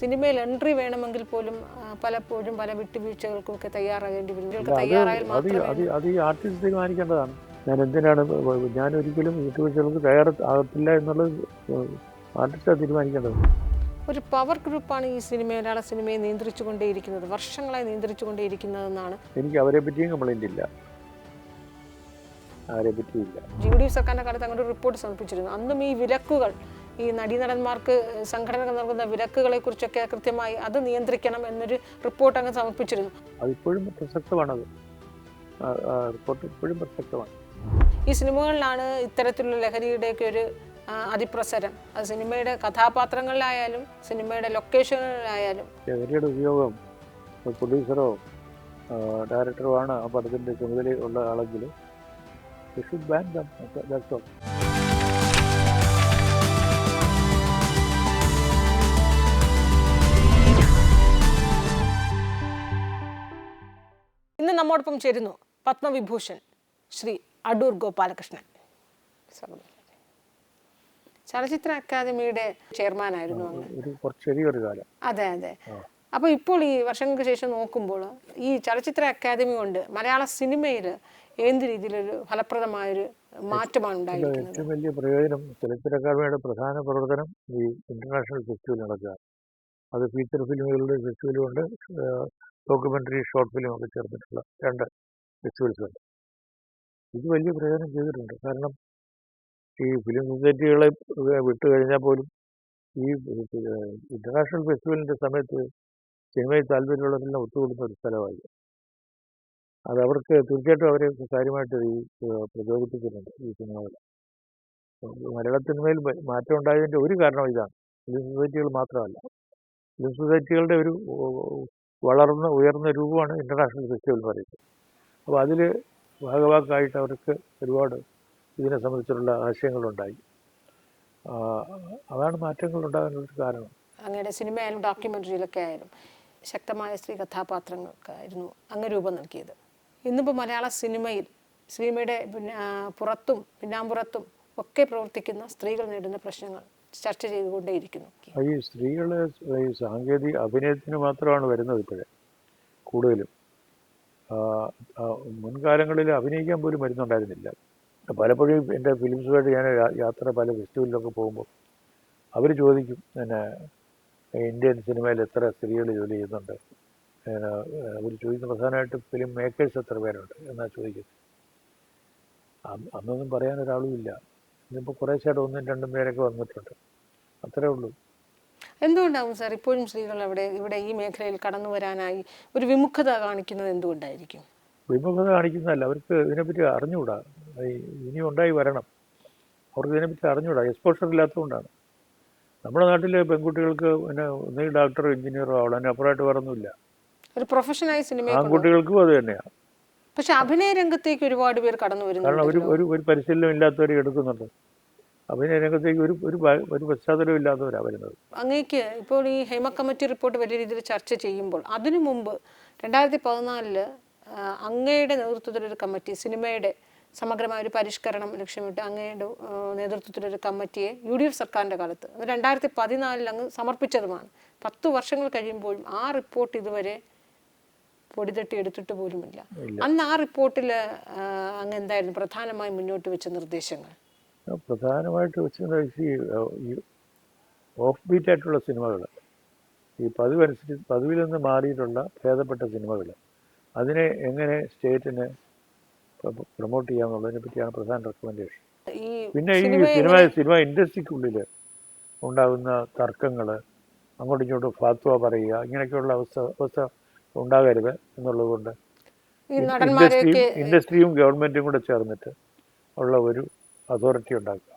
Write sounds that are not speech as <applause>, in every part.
സിനിമയിൽ എൻട്രി വേണമെങ്കിൽ പോലും പലപ്പോഴും പല വിട്ടുവീഴ്ചകൾക്കും ഒക്കെ തയ്യാറാകേണ്ടി വരും. തയ്യാറായാൽ അത് മാത്രമേ അത് അത് ഈ ആർട്ടിസ്റ്റ് തീരുമാനിക്കേണ്ടതാണ്. ഞാൻ എന്തിനാണ് ഞാൻ ഒരിക്കലും വിട്ടുവീഴ്ചകൾക്ക് തയ്യാറാകത്തില്ല എന്നുള്ളത് ആർട്ടിസ്റ്റാണ് തീരുമാനിക്കേണ്ടത്? ഒരു പവർ ഗ്രൂപ്പാണ് ഈ സിനിമ മലയാള സിനിമയെ നിയന്ത്രിച്ചു കൊണ്ടേയിരിക്കുന്നത് വർഷങ്ങളായി നിയന്ത്രിച്ചു കൊണ്ടേയിരിക്കുന്നതെന്നാണ് എനിക്ക് അവരെ പറ്റിയും കംപ്ലൈന്റ് ഇല്ല. പറ്റിയില്ല യു ഡി സർക്കാരിന്റെ കാലത്ത് അങ്ങനെ ഒരു റിപ്പോർട്ട് സമർപ്പിച്ചിരുന്നു. അന്നും ഈ വിലക്കുകൾ ഈ നടീനടന്മാർക്ക് സംഘടനകൾ നൽകുന്ന വിലക്കുകളെ കുറിച്ചൊക്കെ കൃത്യമായി അത് നിയന്ത്രിക്കണം എന്നൊരു റിപ്പോർട്ട് അങ്ങ് സമർപ്പിച്ചിരുന്നു. അതിപ്പോഴും പ്രസക്തമാണത് റിപ്പോർട്ട് ഇപ്പോഴും പ്രസക്തമാണ്. ഈ സിനിമകളിലാണ് ഇത്തരത്തിലുള്ള ലഹരിയുടെയൊക്കെ ഒരു അതിപ്രസരം. അത് സിനിമയുടെ കഥാപാത്രങ്ങളിലായാലും സിനിമയുടെ ലൊക്കേഷനുകളിലായാലും ലഹരിയുടെ ഉപയോഗം പ്രൊഡ്യൂസറോ ഡയറക്ടറോ ആണ് ആ പടത്തിന്റെ ചുമതലയുള്ള ആളെങ്കിൽ should ban them that's all നമ്മോടൊപ്പം ചേരുന്നു പത്മവിഭൂഷൺ ശ്രീ അടൂർ ഗോപാലകൃഷ്ണൻ. ചലച്ചിത്ര അക്കാദമിയുടെ ചെയർമാനായിരുന്നു അതെ അതെ. അപ്പൊ അപ്പോൾ ഇപ്പോൾ ഈ വർഷങ്ങൾക്ക് ശേഷം നോക്കുമ്പോൾ ഈ ചലച്ചിത്ര അക്കാദമി കൊണ്ട് മലയാള സിനിമയിൽ ഏത് രീതിയിലൊരു ഫലപ്രദമായൊരു മാറ്റമാണ് ഉണ്ടായിരിക്കുന്നത്? ഏറ്റവും വലിയ പ്രയോജനം ചലച്ചിത്ര അക്കാദമിയുടെ പ്രധാന പ്രവർത്തനം ഈ ഇന്റർനാഷണൽ ഫെസ്റ്റിവൽ നടക്കുക. അത് ഫീച്ചർ ഫിലിമുകളുടെ ഫെസ്റ്റിവലും ഉണ്ട് ഡോക്യുമെന്ററി ഷോർട്ട് ഫിലിം ഒക്കെ ചേർന്നിട്ടുള്ള രണ്ട് ഫെസ്റ്റിവൽസ് ഉണ്ട് ഇത് വലിയ പ്രയോജനം ചെയ്തിട്ടുണ്ട്. കാരണം ഈ ഫിലിം സൊസൈറ്റികളെ വിട്ടു കഴിഞ്ഞാൽ പോലും ഈ ഇന്റർനാഷണൽ ഫെസ്റ്റിവലിന്റെ സമയത്ത് സിനിമയിൽ താല്പര്യമുള്ളവരെല്ലാം ഒത്തുകൂടുന്ന ഒരു സ്ഥലമായി അത് അവർക്ക് തീർച്ചയായിട്ടും അവരെ കാര്യമായിട്ട് ഈ പ്രചോദിപ്പിച്ചിട്ടുണ്ട് ഈ സിനിമകൾ മലയാള സിനിമയിൽ മാറ്റം ഉണ്ടായതിന്റെ ഒരു കാരണം ഇതാണ്. ഫിലിം സൊസൈറ്റികൾ മാത്രമല്ല. ഫിലിം സൊസൈറ്റികളുടെ ഒരു വളർന്ന ഉയർന്ന രൂപമാണ് ഇന്റർനാഷണൽ ഫെസ്റ്റിവൽ എന്ന് പറയുന്നത്. അപ്പോൾ അതിൽ ഭാഗവാക്കായിട്ട് അവർക്ക് ഒരുപാട് ഇതിനെ സംബന്ധിച്ചുള്ള ആശയങ്ങളുണ്ടായി. അതാണ് മാറ്റങ്ങൾ ഉണ്ടാകാനുള്ളൊരു കാരണം. അങ്ങയുടെ സിനിമയായാലും ഡോക്യുമെന്ററിയിലൊക്കെ ആയാലും ശക്തമായ സ്ത്രീ കഥാപാത്രങ്ങൾക്കായിരുന്നു അങ്ങ് രൂപം നൽകിയത്. ഇന്നിപ്പോൾ മലയാള സിനിമയിൽ സിനിമയുടെ പിന്നെ പുറത്തും പിന്നാമ്പുറത്തും ഒക്കെ പ്രവർത്തിക്കുന്ന സ്ത്രീകൾ നേടുന്ന പ്രശ്നങ്ങൾ ചർച്ച ചെയ്തുകൊണ്ടേയിരിക്കുന്നു. ഈ സ്ത്രീകൾ ഈ സാങ്കേതിക അഭിനയത്തിന് മാത്രമാണ് വരുന്നത് ഇപ്പോഴേ കൂടുതലും. മുൻകാലങ്ങളിൽ അഭിനയിക്കാൻ പോലും വരുന്നുണ്ടായിരുന്നില്ല. പലപ്പോഴും എന്റെ ഫിലിംസുമായിട്ട് ഞാൻ യാത്ര പല ഫെസ്റ്റിവലിലൊക്കെ പോകുമ്പോൾ അവർ ചോദിക്കും പിന്നെ ഇന്ത്യൻ സിനിമയിൽ എത്ര സ്ത്രീകൾ ജോലി ചെയ്യുന്നുണ്ട്? അവർ ചോദിക്കുന്ന പ്രധാനമായിട്ട് ഫിലിം മേക്കേഴ്സ് എത്ര പേരുണ്ട് എന്നാ ചോദിക്കുന്നത്. അന്ന് അന്നൊന്നും പറയാൻ ഒരാളും ഇല്ല. ഇന്നിപ്പോൾ കുറേശ്ശായിട്ട് ഒന്നും രണ്ടും പേരൊക്കെ വന്നിട്ടുണ്ട്. അത്രേ ഉള്ളൂ. എന്തുകൊണ്ടാവും സാർ ഇപ്പോഴും സ്ത്രീകൾ അവിടെ ഇവിടെ ഈ മേഖലയിൽ കടന്നു വരാനായി ഒരു വിമുഖത കാണിക്കുന്നത് എന്തുകൊണ്ടായിരിക്കും? വിമുഖത കാണിക്കുന്നതല്ല അവർക്ക് ഇതിനെപ്പറ്റി അറിഞ്ഞുകൂടാ ഇനി ഉണ്ടായി വരണം. അവർക്ക് ഇതിനെപ്പറ്റി അറിഞ്ഞുകൂടാ എക്സ്പോഷർ ഇല്ലാത്തതുകൊണ്ടാണ്. നമ്മുടെ നാട്ടിലെ പെൺകുട്ടികൾക്ക് പിന്നെ ഒന്നുകിൽ ഡോക്ടറോ എഞ്ചിനീയറോ ആവണം. അതിനപ്പുറമായിട്ട് വേറൊന്നുമില്ല. ആൺകുട്ടികൾക്കും അത് തന്നെയാണ് പക്ഷെ അഭിനയ രംഗത്തേക്ക് ഒരുപാട് പേർ കടന്നു കാരണം ഒരു വരുന്നുണ്ട് ഒരു ഒരു പരിശീലനം ഇല്ലാത്തവരെ എടുക്കുന്നുണ്ട്. അഭിനയ രംഗത്തേക്ക് ഒരു ഒരു ഒരു പശ്ചാത്തലം ഇല്ലാത്തവരാണ് വരുന്നത്. അങ്ങേക്ക് ഇപ്പോൾ ഈ ഹേമ കമ്മിറ്റി റിപ്പോർട്ട് വലിയ രീതിയിൽ ചർച്ച ചെയ്യുമ്പോൾ അതിനു മുമ്പ് രണ്ടായിരത്തി പതിനാലിൽ അങ്ങയുടെ നേതൃത്വത്തിലൊരു കമ്മിറ്റി സിനിമയുടെ സമഗ്രമായ ഒരു പരിഷ്കരണം ലക്ഷ്യമിട്ട് അങ്ങയുടെ ആ, നേതൃത്വത്തിലൊരു കമ്മിറ്റിയെ യു ഡി എഫ് സർക്കാരിന്റെ കാലത്ത് അത് രണ്ടായിരത്തി പതിനാലിൽ അങ്ങ് സമർപ്പിച്ചതുമാണ്. പത്ത് വർഷങ്ങൾ കഴിയുമ്പോഴും ആ റിപ്പോർട്ട് ഇതുവരെ പൊടിതട്ടി എടുത്തിട്ട് പോലുമില്ല. അന്ന് ആ റിപ്പോർട്ടിൽ അങ്ങ് എന്തായിരുന്നു? പ്രധാനമായും മുന്നോട്ട് വെച്ച നിർദ്ദേശങ്ങൾ. പ്രധാനമായിട്ട് വെച്ച ഓഫ് ബീറ്റ് ആയിട്ടുള്ള സിനിമകൾ ഈ പതിവനുസരിച്ച് പതിവിൽ നിന്ന് മാറിയിട്ടുള്ള ഭേദപ്പെട്ട സിനിമകൾ അതിനെ എങ്ങനെ സ്റ്റേറ്റിന് പ്രൊമോട്ട് ചെയ്യാന്നുള്ളതിനെ പറ്റിയാണ് പ്രധാന റെക്കമെൻഡേഷൻ. പിന്നെ ഈ സിനിമ സിനിമ ഇൻഡസ്ട്രിക്കുള്ളിൽ ഉണ്ടാകുന്ന തർക്കങ്ങൾ അങ്ങോട്ടും ഇങ്ങോട്ടും ഫാത്വ പറയുക ഇങ്ങനെയൊക്കെയുള്ള അവസ്ഥ അവസ്ഥ ഉണ്ടാകരുത് എന്നുള്ളതുകൊണ്ട് ഇൻഡസ്ട്രിയും ഇൻഡസ്ട്രിയും ഗവൺമെന്റും കൂടെ ചേർന്നിട്ട് ഉള്ള ഒരു അതോറിറ്റി ഉണ്ടാക്കുക.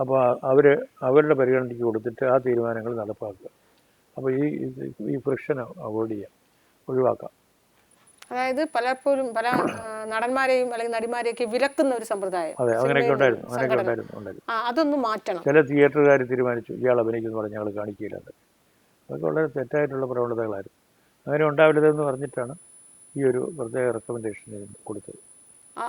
അപ്പോൾ അവർ അവരുടെ പരിഗണനയ്ക്ക് കൊടുത്തിട്ട് ആ തീരുമാനങ്ങൾ നടപ്പാക്കുക. അപ്പോൾ ഈ ഈ ഫ്രിക്ഷൻ അവോയ്ഡ് ചെയ്യാം ഒഴിവാക്കാം. അതായത് പലപ്പോഴും പല നടന്മാരെയും അല്ലെങ്കിൽ നടിമാരെയൊക്കെ വിലക്കുന്ന ഒരു സമ്പ്രദായം. അതെ അങ്ങനെയൊക്കെ ഉണ്ടായിരുന്നു അങ്ങനെയൊക്കെ ഉണ്ടായിരുന്നു അതൊന്നും മാറ്റണം. ചില തിയേറ്ററുകാർ തീരുമാനിച്ചു ഇയാൾ അഭിനയിക്കുന്നു പറഞ്ഞ് ഞങ്ങൾ കാണിക്കില്ലെന്ന് അതൊക്കെ വളരെ തെറ്റായിട്ടുള്ള പ്രവണതകളായിരുന്നു. അങ്ങനെ ഉണ്ടാവരുതെന്ന് പറഞ്ഞിട്ടാണ് ഈ ഒരു പ്രത്യേക റെക്കമെൻഡേഷൻ കൊടുത്തത്.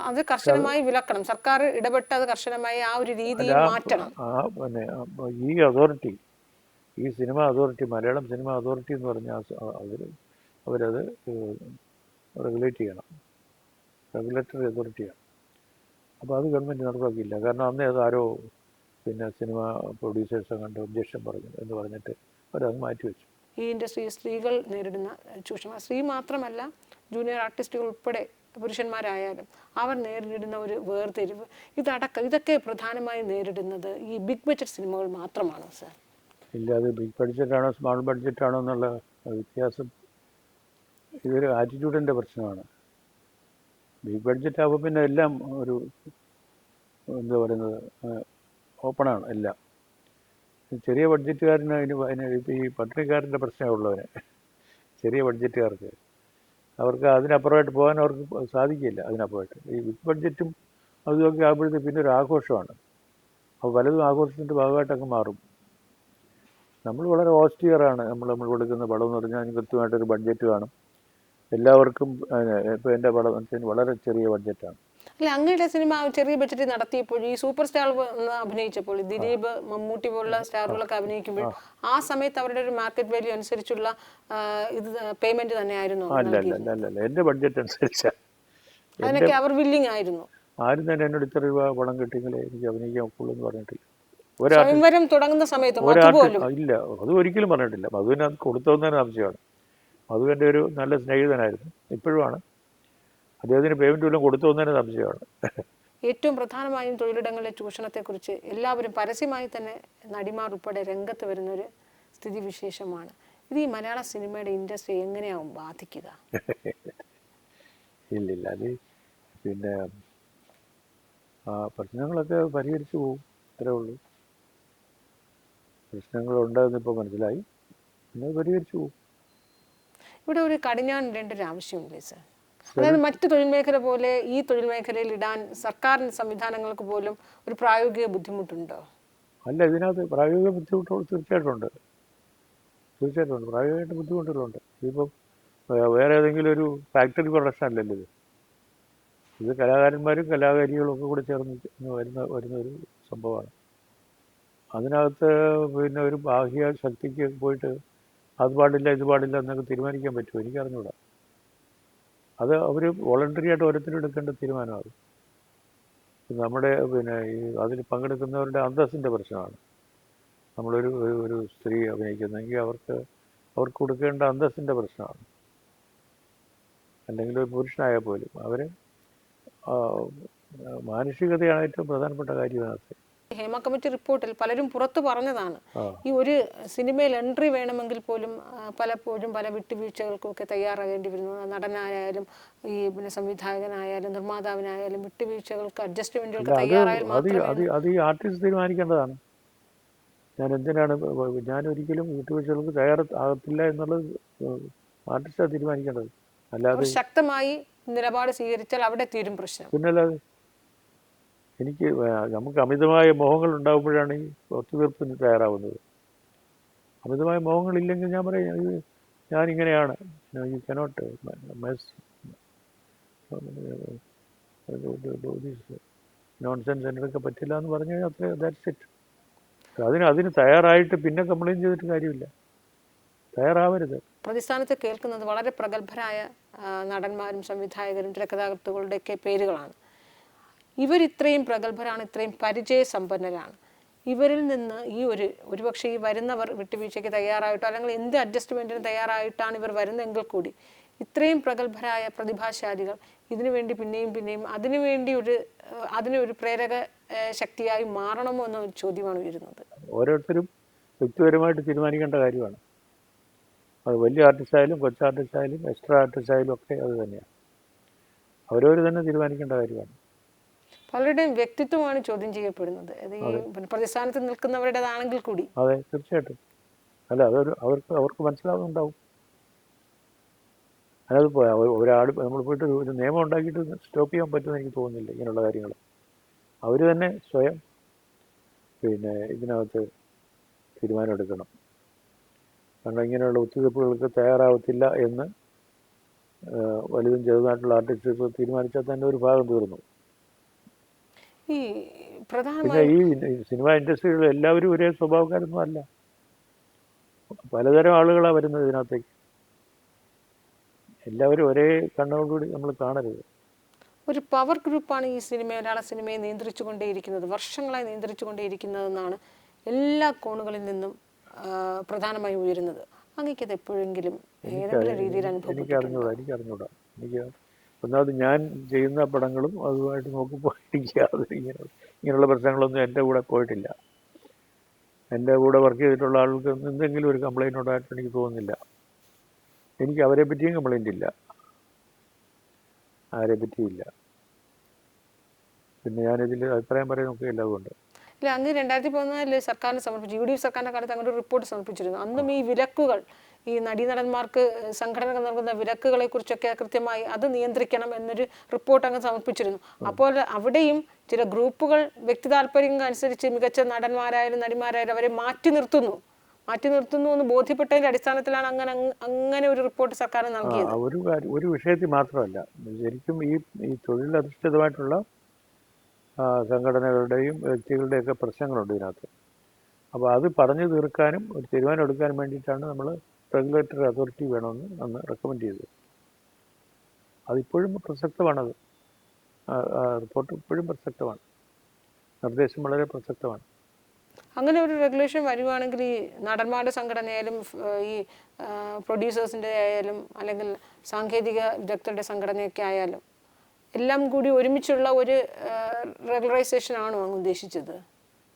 അത് കർശനമായി വിലക്കണം. സർക്കാർ ഇടപെട്ട് അത് കർശനമായി ആ ഒരു രീതി മാറ്റണം. ആ പിന്നെ ഈ അതോറിറ്റി ഈ cinema authority Malayalam cinema authority എന്ന് പറഞ്ഞാൽ അവർ അവരത് റെഗുലേറ്റ് ചെയ്യണം. റെഗുലേറ്ററി അതോറിറ്റിയാണ് അപ്പോൾ അത് ഗവൺമെന്റ് നടപ്പാക്കിയില്ല. കാരണം അന്നേ അത് ആരോ പിന്നെ സിനിമ പ്രൊഡ്യൂസേഴ്സ് കണ്ട് ഒബ്ജക്ഷൻ പറഞ്ഞു എന്ന് പറഞ്ഞിട്ട് അവരത് മാറ്റിവെച്ചു ഈ ഇൻഡസ്ട്രി സ്ത്രീകൾ നേരിടുന്ന ചൂഷണം. സ്ത്രീ മാത്രമല്ല ജൂനിയർ ആർട്ടിസ്റ്റുകൾ ഉൾപ്പെടെ പുരുഷന്മാരായാലും അവർ നേരിടുന്ന ഒരു വേർതിരിവ്. ഇതടക്കം ഇതൊക്കെ പ്രധാനമായും നേരിടുന്നത് ഈ ബിഗ് ബഡ്ജറ്റ് സിനിമകൾ മാത്രമാണോ സാർ ഇല്ല അത് ബിഗ് ബഡ്ജറ്റാണോ സ്മാൾ ബഡ്ജറ്റാണോ എന്നുള്ള വ്യത്യാസം ഇതൊരു ആറ്റിറ്റ്യൂഡിന്റെ പ്രശ്നമാണ്. ബിഗ് ബഡ്ജറ്റ് ആകുമ്പോൾ പിന്നെ എല്ലാം ഒരു എന്താ പറയുന്നത് ഓപ്പണാണ് എല്ലാം. ചെറിയ ബഡ്ജറ്റുകാരന് അതിന് അതിന് ഇപ്പം ഈ പട്ടിണിക്കാരന്റെ പ്രശ്നമേ ഉള്ളവന് ചെറിയ ബഡ്ജറ്റുകാർക്ക്. അവർക്ക് അതിനപ്പുറമായിട്ട് പോകാൻ അവർക്ക് സാധിക്കില്ല അതിനപ്പുറമായിട്ട്. ഈ ബിഗ് ബഡ്ജറ്റും അതുമൊക്കെ ആകുമ്പോഴത്തേക്ക് പിന്നെ ഒരു ആഘോഷമാണ്. അപ്പോൾ പലതും ആഘോഷത്തിന്റെ ഭാഗമായിട്ടൊക്കെ മാറും. നമ്മൾ വളരെ ഓസ്റ്റിയറാണ് നമ്മൾ നമ്മൾ കൊടുക്കുന്ന പടം എന്ന് പറഞ്ഞാൽ അതിന് കൃത്യമായിട്ടൊരു ബഡ്ജറ്റ് കാണും എല്ലാവർക്കും ഇപ്പോൾ എന്റെ പടം വളരെ ചെറിയ ബഡ്ജറ്റാണ്. അല്ല അങ്ങയുടെ സിനിമ ചെറിയ ബഡ്ജറ്റിൽ നടത്തിയപ്പോൾ ഈ സൂപ്പർ സ്റ്റാർ അഭിനയിച്ചപ്പോൾ ദിലീപ് മമ്മൂട്ടി പോലുള്ള സ്റ്റാറുകളൊക്കെ അഭിനയിക്കുമ്പോൾ ആ. സമയത്ത് അവരുടെ ഒരു മാർക്കറ്റ് വാല്യൂ അനുസരിച്ചുള്ള ഇത് പേയ്മെന്റ് തന്നെയായിരുന്നു എന്റെ അല്ല അല്ല അല്ല അല്ല അല്ല. എന്റെ ബഡ്ജറ്റ് അനുസരിച്ചാണ് അതിനൊക്കെ അവർ വില്ലിങ് ആയിരുന്നു. ആരും തന്നെ എന്നോട് ഇത്ര രൂപ പണം കിട്ടിയെങ്കിലേ എനിക്ക് അഭിനയിക്കാൻ ഒക്കുള്ളൂ എന്ന് പറഞ്ഞിട്ടില്ല. സ്വയംവരം തുടങ്ങുന്ന സമയത്ത് ഇല്ല അത് ഒരിക്കലും പറഞ്ഞിട്ടില്ല. മധുവിനത് അത് കൊടുത്തോന്നതിന് സംശയമാണ് മധു എന്റെ ഒരു നല്ല സ്നേഹിതനായിരുന്നു. ഇപ്പോഴുമാണ്. അദ്ദേഹത്തിന് പേയ്മെന്റ് വല്ലതും കൊടുത്തു തന്നെ സംശയമാണ്. ഏറ്റവും പ്രധാനമായും തൊഴിലിടങ്ങളിലെ ചൂഷണത്തെക്കുറിച്ച് എല്ലാവരും പരസ്യമായി തന്നെ നടിമാർ ഉൾപ്പെടെ രംഗത്ത് വരുന്ന ഒരു സ്ഥിതിവിശേഷമാണ്. ഇത് ഈ മലയാള സിനിമയുടെ ഇൻഡസ്ട്രി എങ്ങനെയാവും ബാധിക്കുക? ഇല്ലില്ല അത് പിന്നെ ആ പ്രശ്നങ്ങളൊക്കെ പരിഹരിച്ചു പോകും. അത്രേ ഉള്ളൂ. പ്രശ്നങ്ങളുണ്ടെന്ന് ഇപ്പോൾ മനസ്സിലായി. പിന്നെ പരിഹരിച്ചു പോകും. ഇവിടെ ഒരു കടിഞ്ഞാൻ ഇടേണ്ട ഒരു ആവശ്യമില്ലേ സർ അതായത് മറ്റു തൊഴിൽ മേഖല പോലെ ഈ തൊഴിൽ മേഖലയിൽ ഇടാൻ സർക്കാരിന്റെ സംവിധാനങ്ങൾക്ക് പോലും ഒരു പ്രായോഗിക ബുദ്ധിമുട്ടുണ്ടോ? അല്ല ഇതിനകത്ത് പ്രായോഗിക ബുദ്ധിമുട്ടുകൾ തീർച്ചയായിട്ടും ഉണ്ട്. തീർച്ചയായിട്ടും ഉണ്ട്. പ്രായോഗികമായിട്ട് ബുദ്ധിമുട്ടുകളുണ്ട്. ഇതിപ്പം വേറെ ഏതെങ്കിലും ഒരു ഫാക്ടറി പ്രൊഡക്ഷൻ അല്ലല്ലോ ഇത്. ഇത് കലാകാരന്മാരും കലാകാരികളും ഒക്കെ കൂടെ ചേർന്ന് വരുന്ന വരുന്ന ഒരു സംഭവമാണ്. അതിനകത്ത് പിന്നെ ഒരു ബാഹ്യ ശക്തിക്ക് പോയിട്ട് അത് പാടില്ല ഇത് പാടില്ല എന്നൊക്കെ തീരുമാനിക്കാൻ പറ്റുമോ? എനിക്കറിഞ്ഞൂടാ. അത് അവർ വോളണ്ടറി ആയിട്ട് ഓരോരുത്തരും എടുക്കേണ്ട തീരുമാനമാണ്. നമ്മുടെ പിന്നെ ഈ അതിൽ പങ്കെടുക്കുന്നവരുടെ അന്തസ്സിന്റെ പ്രശ്നമാണ്. നമ്മളൊരു ഒരു ഒരു സ്ത്രീ അഭിനയിക്കുന്നെങ്കിൽ അവർക്ക് അവർക്ക് കൊടുക്കേണ്ട അന്തസ്സിന്റെ പ്രശ്നമാണ്. അല്ലെങ്കിൽ ഒരു പുരുഷനായാൽ പോലും അവർ മാനുഷികതയാണ് ഏറ്റവും പ്രധാനപ്പെട്ട കാര്യം അതിനകത്ത്. ഹേമ കമ്മിറ്റി റിപ്പോർട്ടിൽ പലരും പുറത്തു പറഞ്ഞതാണ്. ഈ ഒരു സിനിമയിൽ എൻട്രി വേണമെങ്കിൽ പോലും പലപ്പോഴും പല വിട്ടുവീഴ്ചകൾക്കൊക്കെ തയ്യാറാകേണ്ടി വരുന്നു. നടനായാലും ഈ പിന്നെ സംവിധായകനായാലും നിർമ്മാതാവിനായാലും വിട്ടുവീഴ്ചകൾക്ക് അഡ്ജസ്റ്റ്മെന്റുകൾക്ക് തയ്യാറായാൽ മാത്രമേ തീരുമാനിക്കേണ്ടതാണ്. ഞാൻ എന്തിനാണ് ഞാൻ ഒരിക്കലും വിട്ടുവീഴ്ചകൾക്ക് തയ്യാറാകത്തില്ല എന്നുള്ളത് ആർട്ടിസ്റ്റാണ് തീരുമാനിക്കേണ്ടത്. അല്ലാതെ ശക്തമായി നിലപാട് സ്വീകരിച്ചാൽ അവിടെ തീരും പ്രശ്നം. പിന്നല്ലാതെ എനിക്ക് നമുക്ക് അമിതമായ മോഹങ്ങൾ ഉണ്ടാകുമ്പോഴാണ് ഈ ഒത്തുതീർപ്പിന് തയ്യാറാവുന്നത്. അമിതമായ മോഹങ്ങളില്ലെങ്കിൽ ഞാൻ പറയാം ഇത് ഞാനിങ്ങനെയാണ്. യു കനോട്ട് മെസ് നോൺസെൻസ് എന്നൊക്കെ പറ്റില്ല എന്ന് പറഞ്ഞു കഴിഞ്ഞാൽ അത്ര ദാറ്റ്സ് ഇറ്റ് അതിന് അതിന് തയ്യാറായിട്ട് പിന്നെ കംപ്ലൈൻ ചെയ്തിട്ട് കാര്യമില്ല. തയ്യാറാവരുത്. പ്രതിസ്ഥാനത്ത് കേൾക്കുന്നത് വളരെ പ്രഗത്ഭരായ നടന്മാരും സംവിധായകരും തിരക്കഥാകൃത്തുകളുടെയൊക്കെ പേരുകളാണ്. ഇവർ ഇത്രയും പ്രഗത്ഭരാണ് ഇത്രയും പരിചയസമ്പന്നരാണ്. ഇവരിൽ നിന്ന് ഈ ഒരു ഒരുപക്ഷെ ഈ വരുന്നവർ വിട്ടുവീഴ്ചയ്ക്ക് തയ്യാറായിട്ടോ അല്ലെങ്കിൽ എന്ത് അഡ്ജസ്റ്റ്മെന്റിന് തയ്യാറായിട്ടാണ് ഇവർ വരുന്നതെങ്കിൽ കൂടി ഇത്രയും പ്രഗത്ഭരായ പ്രതിഭാശാലികൾ ഇതിനുവേണ്ടി പിന്നെയും പിന്നെയും അതിനുവേണ്ടി ഒരു അതിനൊരു പ്രേരക ശക്തിയായി മാറണമോ എന്ന ചോദ്യമാണ് ഉയരുന്നത്. ഓരോരുത്തരും വ്യക്തിപരമായിട്ട് തീരുമാനിക്കേണ്ട കാര്യമാണ്. അത് വലിയ ആർട്ടിസ്റ്റ് ആയാലും കൊച്ചു ആർട്ടിസ്റ്റ് ആയാലും എക്സ്ട്രാ ആർട്ടിസ്റ്റ് ആയാലും ഒക്കെ അത് തന്നെയാണ്. അവരവർ തന്നെ തീരുമാനിക്കേണ്ട കാര്യമാണ്. പലരുടെയും വ്യക്തിത്വമാണ് ചോദ്യം ചെയ്യപ്പെടുന്നത്. അത് ഈ പിന്നെ പ്രതിസ്ഥാനത്ത് നിൽക്കുന്നവരുടേതാണെങ്കിൽ കൂടി. അതെ തീർച്ചയായിട്ടും. അല്ല അതൊരു അവർക്ക് അവർക്ക് മനസ്സിലാവുന്നുണ്ടാവും. അതായത് ഒരാൾ നമ്മൾ പോയിട്ട് ഒരു- ഒരു നിയമം ഉണ്ടാക്കിയിട്ട് സ്റ്റോപ്പ് ചെയ്യാൻ പറ്റുമെന്ന് എനിക്ക് തോന്നുന്നില്ല ഇങ്ങനെയുള്ള കാര്യങ്ങൾ അവർ തന്നെ സ്വയം പിന്നെ ഇതിനകത്ത് തീരുമാനമെടുക്കണം കാരണം ഇങ്ങനെയുള്ള ഒത്തുതീർപ്പുകൾക്ക് തയ്യാറാവത്തില്ല എന്ന് വലുതും ചെറുതായിട്ടുള്ള ആർട്ടിസ്റ്റുകൾ തീരുമാനിച്ചാൽ തന്നെ ഒരു ഭാഗം തീർന്നു. ഈ പിന്നെ ഈ സിനിമ ഇൻഡസ്ട്രിയിൽ എല്ലാവരും ഒരേ സ്വഭാവക്കാരൊന്നും അല്ല. പലതരം ആളുകളാണ് വരുന്നത് ഇതിനകത്തേക്ക്. എല്ലാവരും ഒരേ കണ്ണോടുകൂടി നമ്മൾ കാണരുത്. ഒരു പവർ ഗ്രൂപ്പാണ് ഈ സിനിമ മലയാള സിനിമയെ നിയന്ത്രിച്ചുകൊണ്ടേയിരിക്കുന്നത് വർഷങ്ങളായി നിയന്ത്രിച്ചുകൊണ്ടേയിരിക്കുന്നതെന്നാണ് എല്ലാ കോണുകളിൽ നിന്നും പ്രധാനമായി ഉയരുന്നത്. അങ്ങേക്കത് എപ്പോഴെങ്കിലും ഏതെങ്കിലും രീതിയിൽ അനുഭവം അനുഭവപ്പെട്ടു അറിഞ്ഞൂടാ എനിക്ക് അറിഞ്ഞൂടാ എനിക്ക് ഒന്നാമത് ഞാൻ ചെയ്യുന്ന പടങ്ങളും അതുമായിട്ട് നോക്കുമ്പോൾ എനിക്ക് ഇങ്ങനെ ഇങ്ങനെയുള്ള പ്രശ്നങ്ങളൊന്നും എന്റെ കൂടെ പോയിട്ടില്ല. എന്റെ കൂടെ വർക്ക് ചെയ്തിട്ടുള്ള ആൾക്ക് എന്തെങ്കിലും ഒരു കംപ്ലൈന്റ് ഉണ്ടായിട്ട് എനിക്ക് തോന്നുന്നില്ല. എനിക്ക് അവരെ പറ്റിയും കംപ്ലൈന്റ് ഇല്ല. ആരെ പറ്റിയില്ല പിന്നെ ഞാനിതിൽ അഭിപ്രായം പറയാൻ നോക്കുകയില്ല അതുകൊണ്ട് അങ്ങ് രണ്ടായിരത്തി പതിനാലിൽ സർക്കാരിന് സമർപ്പിച്ചു. യു ഡി എഫ് സർക്കാരിന്റെ കാലത്ത് അങ്ങനെ ഒരു റിപ്പോർട്ട് സമർപ്പിച്ചിരുന്നു. അന്നും ഈ വിലക്കുകൾ ഈ നടീനടന്മാർക്ക് സംഘടനകൾ നൽകുന്ന വിലക്കുകളെ കുറിച്ചൊക്കെ കൃത്യമായി അത് നിയന്ത്രിക്കണം എന്നൊരു റിപ്പോർട്ട് അങ്ങ് സമർപ്പിച്ചിരുന്നു. അപ്പോൾ അവിടെയും ചില ഗ്രൂപ്പുകൾ വ്യക്തി താല്പര്യങ്ങൾ അനുസരിച്ച് മികച്ച നടന്മാരായാലും നടിമാരായാലും അവരെ മാറ്റി നിർത്തുന്നു. മാറ്റി നിർത്തുന്നു എന്ന് ബോധ്യപ്പെട്ടതിന്റെ അടിസ്ഥാനത്തിലാണ് അങ്ങനെ അങ്ങനെ ഒരു റിപ്പോർട്ട് സർക്കാർ നൽകിയത്. ഒരു കാര്യം ഒരു വിഷയത്തിൽ മാത്രമല്ല. ശരിക്കും ഈ ഈ തൊഴിലധിഷ്ഠിതമായിട്ടുള്ള സംഘടനകളുടെയും വ്യക്തികളുടെയൊക്കെ പ്രശ്നങ്ങളുണ്ട് ഇതിനകത്ത്. അപ്പോൾ അത് പറഞ്ഞു തീർക്കാനും ഒരു തീരുമാനം എടുക്കാനും വേണ്ടിയിട്ടാണ് നമ്മൾ റെഗുലേറ്ററി അതോറിറ്റി വേണമെന്ന് അന്ന് റെക്കമെൻഡ് ചെയ്തത് അതിപ്പോഴും പ്രസക്തമാണത്. റിപ്പോർട്ട് ഇപ്പോഴും പ്രസക്തമാണ്. നിർദ്ദേശം വളരെ പ്രസക്തമാണ്. അങ്ങനെ ഒരു റെഗുലേഷൻ വരുവാണെങ്കിൽ ഈ നടന്മാരുടെ സംഘടനയായാലും ഈ പ്രൊഡ്യൂസേഴ്സിന്റെ ആയാലും അല്ലെങ്കിൽ സാങ്കേതിക വിദഗ്ധരുടെ സംഘടനയൊക്കെ ആയാലും എല്ലാം കൂടി ഒരുമിച്ചുള്ള ഒരു റെഗുലറൈസേഷൻ ആണോ അങ്ങ് ഉദ്ദേശിച്ചത്?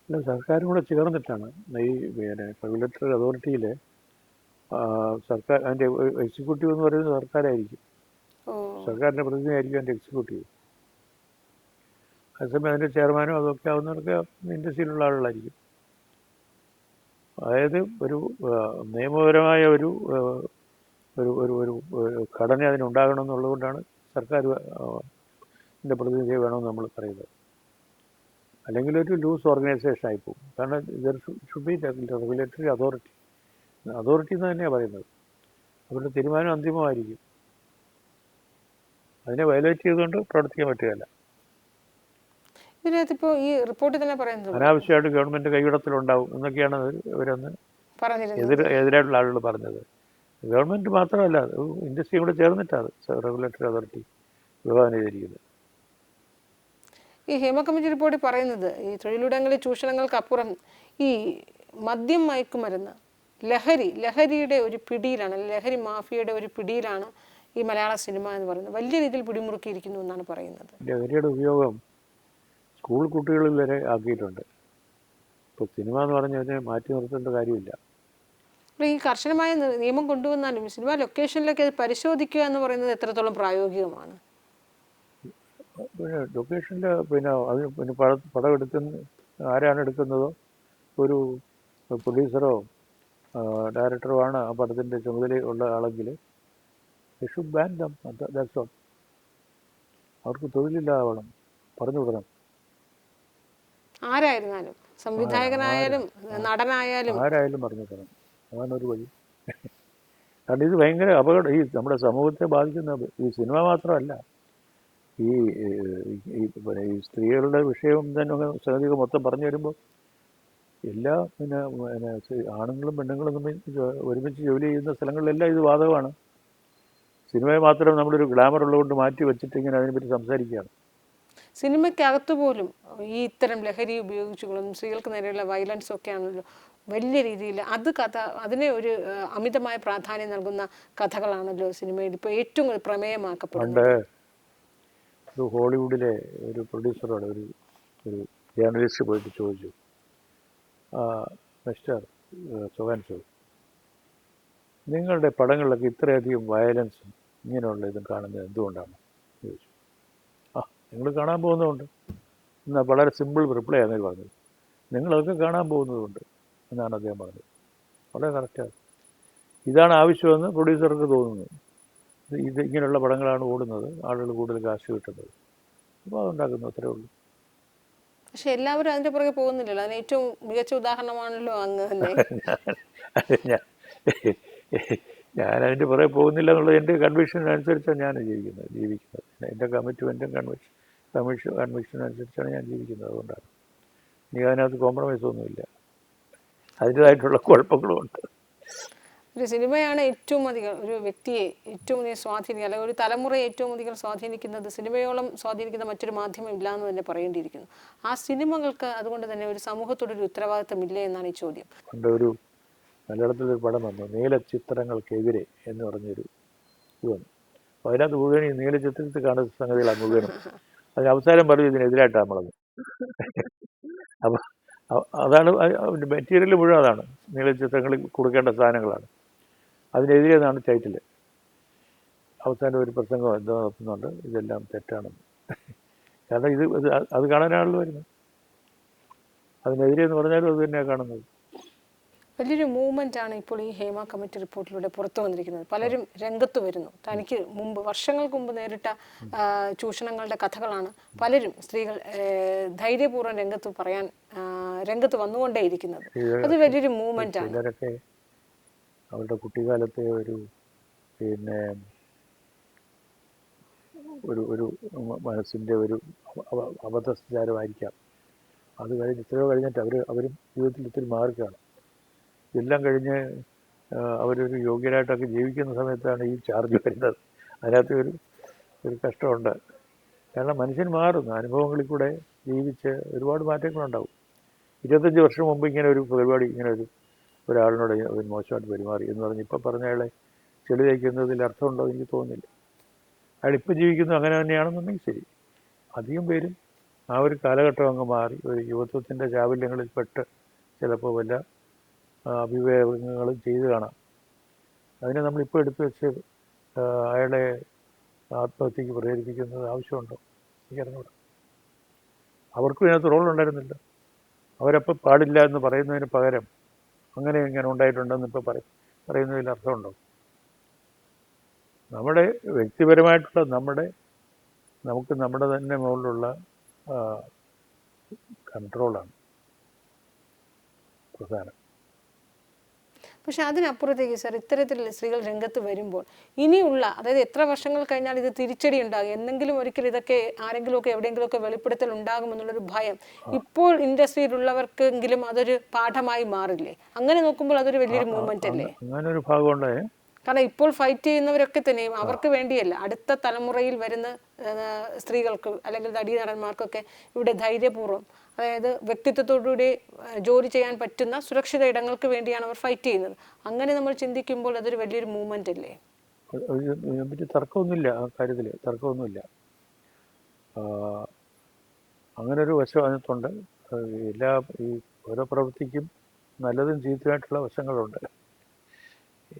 സർക്കാരും കൂടെ ചേർന്നിട്ടാണ് ഈ പിന്നെ റെഗുലേറ്ററി അതോറിറ്റിയിൽ സർക്കാർ അതിന്റെ എക്സിക്യൂട്ടീവ് എന്ന് പറയുന്നത് സർക്കാരായിരിക്കും. ഓ. സർക്കാരിന്റെ പ്രതിനിധിയായിരിക്കും അതിന്റെ എക്സിക്യൂട്ടീവ്. അതേസമയം അതിന്റെ ചെയർമാനും അതൊക്കെ ആവുന്നവർക്ക് ഇൻഡസ്ട്രിയിലുള്ള ആളുകളായിരിക്കും. അതായത് ഒരു നിയമപരമായ ഒരു ഒരു ഒരു ഒരു ഘടന അതിനുണ്ടാകണം എന്നുള്ളതുകൊണ്ടാണ് സർക്കാർ ഇതിന്റെ പ്രതിനിധിയെ വേണമെന്ന് നമ്മൾ പറയുന്നത്. അല്ലെങ്കിൽ ഒരു ലൂസ് ഓർഗനൈസേഷൻ ആയിപ്പോകും കാരണം ഇതൊരു should be regulatory authority. Authority എന്ന് തന്നെയാണ് പറയുന്നത്. അവരുടെ തീരുമാനം അന്തിമമായിരിക്കും. അതിനെ വയലേറ്റ് ചെയ്തുകൊണ്ട് പ്രവർത്തിക്കാൻ പറ്റുകയില്ല. ഈ റിപ്പോർട്ടിൽ തന്നെ പറയുന്നത് അനാവശ്യമായിട്ട് ഗവൺമെന്റ് കൈയിടത്തിലുണ്ടാവും എന്നൊക്കെയാണ് ഇവരന്ന് എതിർ എതിരായിട്ടുള്ള ആളുകൾ പറഞ്ഞത്. ഗവൺമെന്റ് മാത്രമല്ല ഇൻഡസ്ട്രിയും കൂടെ ചേർന്നിട്ടാണ് റെഗുലേറ്ററി അതോറിറ്റി വിഭാവനം ചെയ്തിരിക്കുന്നത്. ഈ ഹേമ കമ്മിറ്റി റിപ്പോർട്ടിൽ പറയുന്നത് ഈ തൊഴിലുടങ്ങളിൽ ചൂഷണങ്ങൾക്കപ്പുറം ഈ മദ്യം മയക്കുമരുന്ന് ലഹരി ലഹരിയുടെ ഒരു പിടിയിലാണ് ലഹരി മാഫിയയുടെ ഒരു പിടിയിലാണ് ഈ മലയാള സിനിമ എന്ന് പറയുന്നത്. വലിയ രീതിയിൽ പിടിമുറുക്കിയിരിക്കുന്നു എന്നാണ് പറയുന്നത്. ലഹരിയുടെ ഉപയോഗം സ്കൂൾ കുട്ടികളിൽ വരെ ആക്കിയിട്ടുണ്ട്. ഇപ്പോൾ സിനിമ എന്ന് പറഞ്ഞതിനെ മാറ്റി നിർത്തേണ്ട കാര്യമില്ല. അപ്പോൾ ഈ കർശനമായ നിയമം കൊണ്ടുവന്നാലും സിനിമ ലൊക്കേഷനിലൊക്കെ അത് പരിശോധിക്കുക എന്ന് പറയുന്നത് എത്രത്തോളം പ്രായോഗികമാണ്? പിന്നെ ലൊക്കേഷനിൽ പിന്നെ അത് പിന്നെ പട പടം എടുക്കുന്ന ആരാണ് എടുക്കുന്നതോ? ഒരു പ്രൊഡ്യൂസറോ ഡയറക്ടറോ ആണ് ആ പടത്തിന്റെ ചുമതല ഉള്ള ആളെങ്കിൽ. Should ban them that's all അവർക്ക് തൊഴിലില്ലാതാവണം. പറഞ്ഞു വിടണം. ആരായിരുന്നാലും സംവിധായകനായാലും നടനായാലും. ആരായാലും പറഞ്ഞു വിടണം. അതാണ് ഒരു വഴി. കാരണം ഇത് ഭയങ്കര അപകടം. ഈ നമ്മുടെ സമൂഹത്തെ ബാധിക്കുന്ന ഈ സിനിമ മാത്രമല്ല. ഈ ഈ സ്ത്രീകളുടെ വിഷയം തന്നെ സംഗതികൾ മൊത്തം പറഞ്ഞു വരുമ്പോൾ എല്ലാ പിന്നെ പിന്നെ ആണുങ്ങളും പെണ്ണുങ്ങളും തമ്മിൽ ഒരുമിച്ച് ജോലി ചെയ്യുന്ന സ്ഥലങ്ങളിലെല്ലാം ഇത് ബാധകമാണ് സിനിമയെ മാത്രം നമ്മളൊരു ഗ്ലാമർ ഉള്ളതുകൊണ്ട് മാറ്റി വെച്ചിട്ട് ഇങ്ങനെ അതിനെപ്പറ്റി സംസാരിക്കുകയാണ്. സിനിമയ്ക്കകത്ത് പോലും ഈ ഇത്തരം ലഹരി ഉപയോഗിച്ചുകളും സ്ത്രീകൾക്ക് നേരെയുള്ള വയലൻസ് ഒക്കെ ആണല്ലോ വലിയ രീതിയിൽ അത് കഥ അതിനെ ഒരു അമിതമായ പ്രാധാന്യം നൽകുന്ന കഥകളാണല്ലോ സിനിമയിൽ ഇപ്പോൾ ഏറ്റവും പ്രമേയമാക്കപ്പെടുന്നത്. പണ്ട് ഒരു ഹോളിവുഡിലെ ഒരു പ്രൊഡ്യൂസറോട് ഒരു ഒരു ജേർണലിസ്റ്റ് പോയിട്ട് ചോദിച്ചു. "ആ, മിസ്റ്റർ സുവൻസു നിങ്ങളുടെ പടങ്ങളിലൊക്കെ ഇത്രയധികം വയലൻസും ഇങ്ങനെയുള്ള ഇതും കാണുന്നത് എന്തുകൊണ്ടാണ്? ചോദിച്ചു. ആ നിങ്ങൾ കാണാൻ പോകുന്നതുകൊണ്ട്. എന്നാൽ വളരെ സിമ്പിൾ റിപ്ലൈ ആണ് പറഞ്ഞത്. നിങ്ങളതൊക്കെ കാണാൻ പോകുന്നതുകൊണ്ട് എന്നാണ് അദ്ദേഹം പറഞ്ഞത്. വളരെ കറക്റ്റാണ് ഇതാണ് ആവശ്യമെന്ന് പ്രൊഡ്യൂസർക്ക് തോന്നുന്നു. ഇത് ഇങ്ങനെയുള്ള പടങ്ങളാണ് ഓടുന്നത്. ആളുകൾ കൂടുതൽ കാശ് കിട്ടുന്നത്. അപ്പോൾ അതുണ്ടാക്കുന്നു അത്രേ ഉള്ളൂ. പക്ഷെ എല്ലാവരും അതിന്റെ പുറകെ പോകുന്നില്ലല്ലോ. അതിന് ഏറ്റവും മികച്ച ഉദാഹരണമാണല്ലോ അങ്ങ് <laughs> ഞാൻ അതിന്റെ പുറകെ പോകുന്നില്ല എന്നുള്ളത് എന്റെ കൺവിക്ഷൻ അനുസരിച്ചാണ് ഞാൻ ജീവിക്കുന്നത് ജീവിക്കുന്നത്. എന്റെ കമ്മിറ്റ്മെന്റും കൺവിക്ഷൻ കമ്മീഷൻ കൺവിക്ഷൻ അനുസരിച്ചാണ് ഞാൻ ജീവിക്കുന്നത് അതുകൊണ്ടാണ്. എനിക്ക് അതിനകത്ത് കോംപ്രമൈസ് ഒന്നുമില്ല. അതിന്റേതായിട്ടുള്ള കുഴപ്പങ്ങളും ഉണ്ട് ഒരു സിനിമയാണ് ഏറ്റവും അധികം ഒരു വ്യക്തിയെ ഏറ്റവും അധികം സ്വാധീനിക്കുക അല്ലെങ്കിൽ ഒരു തലമുറയെ ഏറ്റവും അധികം സ്വാധീനിക്കുന്നത് സിനിമയോളം സ്വാധീനിക്കുന്ന മറ്റൊരു മാധ്യമം ഇല്ല എന്ന് തന്നെ പറയേണ്ടിയിരിക്കുന്നു. ആ സിനിമകൾക്ക് അതുകൊണ്ട് തന്നെ ഒരു സമൂഹത്തോടൊരു ഉത്തരവാദിത്തം ഇല്ല എന്നാണ് ഈ ചോദ്യം. മലയാളത്തിൽ ഒരു പടം വന്നു നീലചിത്രങ്ങൾക്കെതിരെ എന്ന് പറഞ്ഞൊരു ഇത് വന്നു. അപ്പോൾ അതിനകത്ത് മുഴുവൻ ഈ നീലചിത്രത്തിൽ കാണുന്ന സംഗതികളാണ് മുഴുവനും. അതിന് അവസാനം പറഞ്ഞു ഇതിനെതിരായിട്ടാണ് നമ്മളത് അപ്പം അതാണ് മെറ്റീരിയൽ മുഴുവൻ അതാണ്. നീലചിത്രങ്ങളിൽ കൊടുക്കേണ്ട സാധനങ്ങളാണ്. അതിനെതിരെ എന്നാണ് ടൈറ്റിൽ അവസാനം ഒരു പ്രസംഗം എന്തോ നടത്തുന്നുണ്ട്. ഇതെല്ലാം തെറ്റാണെന്ന്. കാരണം ഇത് അത് കാണാനാണല്ലോ വരുന്നത്. അതിനെതിരെ എന്ന് പറഞ്ഞാലും അത് തന്നെയാണ് കാണുന്നത്. വലിയൊരു മൂവ്മെന്റ് ആണ് ഇപ്പോൾ ഈ ഹേമ കമ്മിറ്റി റിപ്പോർട്ടിലൂടെ പുറത്തു വന്നിരിക്കുന്നത്. പലരും രംഗത്ത് വരുന്നു. തനിക്ക് മുമ്പ് വർഷങ്ങൾക്ക് മുമ്പ് നേരിട്ട ചൂഷണങ്ങളുടെ കഥകളാണ് പലരും സ്ത്രീകൾ ധൈര്യപൂർവം രംഗത്ത് പറയാൻ രംഗത്ത് വന്നുകൊണ്ടേയിരിക്കുന്നത്. അത് വലിയൊരു മൂവ്മെന്റ് ആണ്. അവരുടെ കുട്ടിക്കാലത്തെ ഒരു പിന്നെ ഒരു ഒരു മനസ്സിന്റെ ഒരു അബദ്ധ സഞ്ചാരമായിരിക്കാം അത് കഴിഞ്ഞ് ഇത്രയോ കഴിഞ്ഞിട്ട് അവർ അവരും ജീവിതത്തിൽ ഒത്തിരി മാർക്കാണ് ഇതെല്ലാം കഴിഞ്ഞ് അവരൊരു യോഗ്യരായിട്ടൊക്കെ ജീവിക്കുന്ന സമയത്താണ് ഈ ചാർജ് വരുന്നത്. അതിനകത്ത് ഒരു ഒരു കഷ്ടമുണ്ട്. കാരണം മനുഷ്യൻ മാറുന്നു. അനുഭവങ്ങളിൽ കൂടെ ജീവിച്ച് ഒരുപാട് മാറ്റങ്ങളുണ്ടാവും. ഇരുപത്തഞ്ച് വർഷം മുമ്പ് ഇങ്ങനെ ഒരു പരിപാടി ഇങ്ങനെ ഒരു ഒരാളിനോട് അവൻ മോശമായിട്ട് പെരുമാറി എന്ന് പറഞ്ഞ് ഇപ്പം പറഞ്ഞ അയാളെ ചെളി തയ്ക്കുന്നതിൽ അർത്ഥമുണ്ടോ എനിക്ക് തോന്നുന്നില്ല. അയാൾ ഇപ്പം ജീവിക്കുന്നത് അങ്ങനെ തന്നെയാണെന്നുണ്ടെങ്കിൽ ശരി. അധികം പേരും ആ ഒരു കാലഘട്ടം അങ്ങ് മാറി. ഒരു യുവത്വത്തിന്റെ ചാബല്യങ്ങളിൽ പെട്ട് ചിലപ്പോൾ വല്ല അഭിവേകങ്ങളും ചെയ്ത് കാണാം. അതിനെ നമ്മളിപ്പോൾ എടുത്തു വെച്ച് അയാളെ ആത്മഹത്യക്ക് പ്രേരിപ്പിക്കുന്നത് ആവശ്യമുണ്ടോ? എനിക്കറിഞ്ഞൂട അവർക്കും ഇതിനകത്ത് റോൾ ഉണ്ടായിരുന്നില്ല അവരപ്പോൾ പാടില്ല എന്ന് പറയുന്നതിന് പകരം അങ്ങനെ ഇങ്ങനെ ഉണ്ടായിട്ടുണ്ടെന്ന് ഇപ്പോൾ പറയും. പറയുന്നതിൽ അർത്ഥമുണ്ടോ? നമ്മുടെ വ്യക്തിപരമായിട്ടുള്ള നമ്മുടെ നമുക്ക് നമ്മുടെ തന്നെ മുകളിലുള്ള കൺട്രോളാണ് പ്രധാനം. പക്ഷെ അതിനപ്പുറത്തേക്ക് സാർ ഇത്തരത്തിൽ സ്ത്രീകൾ രംഗത്ത് വരുമ്പോൾ ഇനിയുള്ള അതായത് എത്ര വർഷങ്ങൾ കഴിഞ്ഞാൽ ഇത് തിരിച്ചടി ഉണ്ടാകും. എന്തെങ്കിലും ഒരിക്കൽ ഇതൊക്കെ ആരെങ്കിലുമൊക്കെ എവിടെയെങ്കിലുമൊക്കെ വെളിപ്പെടുത്തൽ ഉണ്ടാകുമെന്നുള്ളൊരു ഭയം ഇപ്പോൾ ഇൻഡസ്ട്രിയിലുള്ളവർക്കെങ്കിലും അതൊരു പാഠമായി മാറില്ലേ? അങ്ങനെ നോക്കുമ്പോൾ അതൊരു വലിയൊരു മൂവ്മെന്റ് അല്ലേ? അങ്ങനൊരു ഭാഗമുണ്ട് കാരണം ഇപ്പോൾ ഫൈറ്റ് ചെയ്യുന്നവരൊക്കെ തന്നെയും അവർക്ക് വേണ്ടിയല്ല അടുത്ത തലമുറയിൽ വരുന്ന സ്ത്രീകൾക്ക് അല്ലെങ്കിൽ നടീനടന്മാർക്കൊക്കെ ഇവിടെ ധൈര്യപൂർവം അതായത് വ്യക്തിത്വത്തോടുകൂടി ജോലി ചെയ്യാൻ പറ്റുന്ന സുരക്ഷിത ഇടങ്ങൾക്ക് വേണ്ടിയാണ് അവർ ഫൈറ്റ് ചെയ്യുന്നത്. അങ്ങനെ നമ്മൾ ചിന്തിക്കുമ്പോൾ അതൊരു വലിയൊരു മൂവ്മെന്റ് അല്ലേ? തർക്കമൊന്നുമില്ല ആ കാര്യത്തിൽ തർക്കമൊന്നുമില്ല. അങ്ങനെ ഒരു വശം അതിനകത്തുണ്ട്. എല്ലാ ഈ ഓരോ പ്രവൃത്തിക്കും നല്ലതും ചീത്തയായിട്ടുള്ള വശങ്ങളുണ്ട്.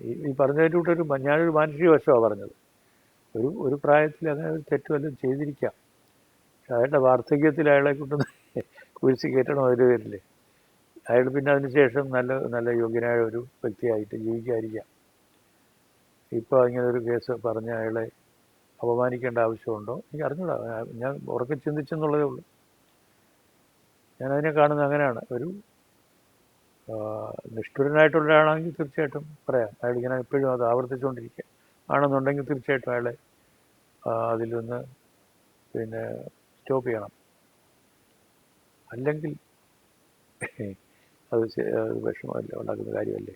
ഈ പറഞ്ഞതിന്റെ കൂട്ടൊരു മ- ഞാനൊരു മാനുഷിക വശമാണ് പറഞ്ഞത്. ഒരു ഒരു പ്രായത്തിൽ അങ്ങനെ ഒരു തെറ്റുമല്ലോ ചെയ്തിരിക്കാം. പക്ഷെ അയാളുടെ വാർദ്ധക്യത്തിൽ അയാളെ കൊണ്ടൊന്ന് കുരിശ് കയറ്റണം അതിൽ വരില്ലേ? അയാൾ പിന്നെ അതിന് ശേഷം നല്ല നല്ല യോഗ്യനായ ഒരു വ്യക്തിയായിട്ട് ജീവിക്കാതിരിക്കാം. ഇപ്പോൾ ഇങ്ങനെ ഒരു കേസ് പറഞ്ഞ് അയാളെ അപമാനിക്കേണ്ട ആവശ്യമുണ്ടോ? എനിക്ക് അറിഞ്ഞൂടാ. ഞാൻ- ഉറക്കെ ചിന്തിച്ചെന്നുള്ളതേ ഉള്ളൂ. ഞാനതിനെ കാണുന്നത് അങ്ങനെയാണ്. ഒരു ആ, നിഷ്ഠുരനായിട്ടുള്ള ഒരാളാണെങ്കിൽ തീർച്ചയായിട്ടും പറയാം. അയാൾ ഇങ്ങനെ എപ്പോഴും അത് ആവർത്തിച്ചുകൊണ്ടിരിക്കുക. ആണെന്നുണ്ടെങ്കിൽ തീർച്ചയായിട്ടും അയാളെ അതിൽ നിന്ന് പിന്നെ സ്റ്റോപ്പ് ചെയ്യണം. അല്ലെങ്കിൽ അത് വിഷമമല്ല? ഉണ്ടാക്കുന്ന കാര്യമല്ലേ?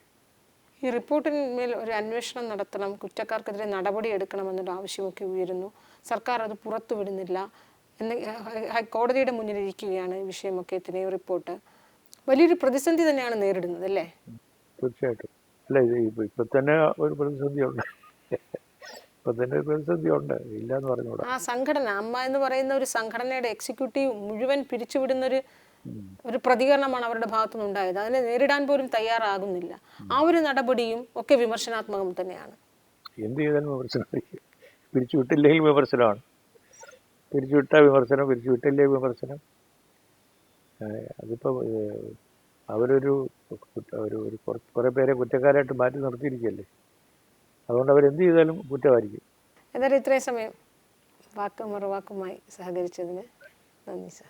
ഈ റിപ്പോർട്ടിന്മേൽ ഒരു അന്വേഷണം നടത്തണം കുറ്റക്കാർക്കെതിരെ നടപടി എടുക്കണമെന്നൊരു ആവശ്യമൊക്കെ ഉയരുന്നു. സർക്കാർ അത് പുറത്തുവിടുന്നില്ല എന്ന് ഹൈക്കോടതിയുടെ മുന്നിലിരിക്കുകയാണ് ഈ വിഷയമൊക്കെ ഇത്രയും റിപ്പോർട്ട്. വലിയൊരു പ്രതിസന്ധി തന്നെയാണ് നേരിടുന്നത് അല്ലേ? തീർച്ചയായിട്ടും. അല്ല ഇത് ഇപ്പം തന്നെ ഒരു പ്രതിസന്ധിയുണ്ട്. ഇപ്പം തന്നെ ഒരു പ്രതിസന്ധിയുണ്ട് ഇല്ല എന്ന് പറഞ്ഞുകൂടാ. ആ സംഘടന അമ്മ എന്ന് പറയുന്ന ഒരു സംഘടനയുടെ എക്സിക്യൂട്ടീവ് മുഴുവൻ പിരിച്ചുവിടുന്ന ഒരു ഒരു പ്രതികരണമാണ് അവരുടെ ഭാഗത്തുനിന്ന് ഉണ്ടായത്. അതിനെ നേരിടാൻ പോലും തയ്യാറാകുന്നില്ല. ആ ഒരു നടപടിയും ഒക്കെ വിമർശനാത്മകം തന്നെയാണ്. എന്ത് ചെയ്താലും വിമർശനമായിരിക്കും പിരിച്ചുവിട്ടില്ലെങ്കിൽ വിമർശനമാണ്. പിരിച്ചുവിട്ട വിമർശനം പിരിച്ചുവിട്ടില്ലേ വിമർശനം? അതിപ്പോൾ അവരൊരു ഒരു കുറേ പേരെ കുറ്റക്കാരായിട്ട് മാറ്റി നിർത്തിയിരിക്കുകയല്ലേ? അതുകൊണ്ട് അവരെന്ത് ചെയ്താലും കുറ്റമായിരിക്കും എന്തായാലും ഇത്രയും സമയം വാക്കും മറുവാക്കുമായി സഹകരിച്ചതിന് നന്ദി സാർ.